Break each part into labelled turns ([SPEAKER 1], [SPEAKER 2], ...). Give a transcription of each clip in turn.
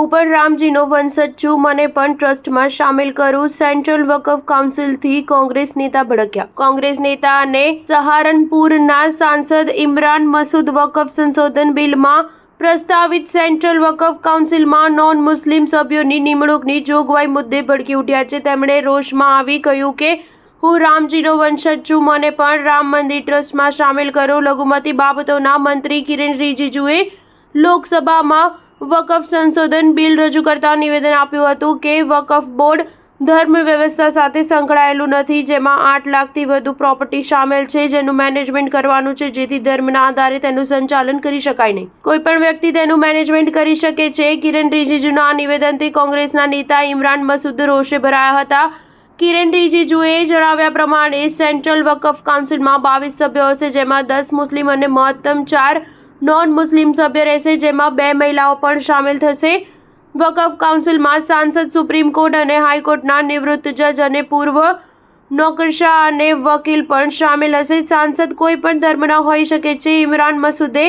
[SPEAKER 1] હું પણ રામજીનો વંશજ છું, મને પણ ટ્રસ્ટમાં સામેલ કરું. સેન્ટ્રલ વકફ કાઉન્સિલથી કોંગ્રેસ નેતા ભડક્યા. કોંગ્રેસ નેતા અને સહારનપુરના સાંસદ ઇમરાન મસૂદ વકફ સંશોધન બિલમાં પ્રસ્તાવિત સેન્ટ્રલ વકફ કાઉન્સિલમાં નોન મુસ્લિમ સભ્યોની નિમણૂકની જોગવાઈ મુદ્દે ભડકી ઉઠ્યા છે. તેમણે રોષમાં આવી કહ્યું કે, હું રામજીનો વંશજ છું, મને પણ રામ મંદિર ટ્રસ્ટમાં સામેલ કરો. લઘુમતી બાબતોના મંત્રી કિરણ રિજિજુએ લોકસભામાં વકફ સંશોધન બિલ રજૂ કરતા નિવેદન આપ્યું હતું કે વકફ બોર્ડ ધર્મ વ્યવસ્થા સાથે સંકળાયેલું નથી, જેમાં આઠ લાખથી વધુ પ્રોપર્ટી સામેલ છે, જેનું મેનેજમેન્ટ કરવાનું છે, જેથી ધર્મના આધારે તેનું સંચાલન કરી શકાય નહીં. કોઈ પણ વ્યક્તિ તેનું મેનેજમેન્ટ કરી શકે છે. કિરણ રિજિજુના આ નિવેદનથી કોંગ્રેસના નેતા ઇમરાન મસૂદ રોષે ભરાયા હતા. કિરણ રિજિજુએ જણાવ્યા પ્રમાણે, સેન્ટ્રલ વકફ કાઉન્સિલમાં બાવીસ સભ્યો હશે, જેમાં દસ મુસ્લિમ અને મહત્તમ ચાર નોન મુસ્લિમ સભ્ય રહેશે, જેમાં બે મહિલાઓ પણ સામેલ થશે. વકફ કાઉન્સિલમાં સાંસદ, સુપ્રીમ કોર્ટ અને હાઈકોર્ટના નિવૃત્ત જજ અને પૂર્વ નોકરશાહ અને વકીલ પણ સામેલ હશે. સાંસદ કોઈ પણ ધર્મના હોઈ શકે છે. ઇમરાન મસૂદે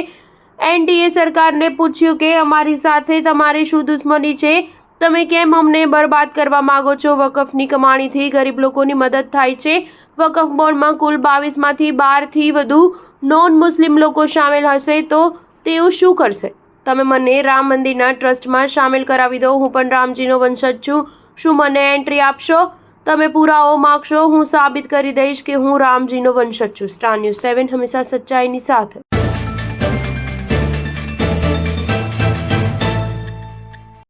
[SPEAKER 1] એનડીએ સરકારને પૂછ્યું કે, અમારી સાથે તમારી શું દુશ્મની છે. તમે કેમ અમને બરબાદ કરવા માગો છો? વકફની કમાણીથી ગરીબ લોકોની મદદ થાય છે. વકફ બોર્ડમાં કુલ બાવીસમાંથી બારથી વધુ નોન મુસ્લિમ લોકો સામેલ હશે તો તેઓ શું કરશે? તમે મને રામ મંદિરના ટ્રસ્ટમાં સામેલ કરાવી દો. હું પણ રામજીનો વંશજ છું. શું મને એન્ટ્રી આપશો? તમે પુરાવો માગશો. હું સાબિત કરી દઈશ કે હું રામજીનો વંશજ છું. સ્ટાર ન્યૂઝ સેવન હંમેશા સચ્ચાઈની સાથે.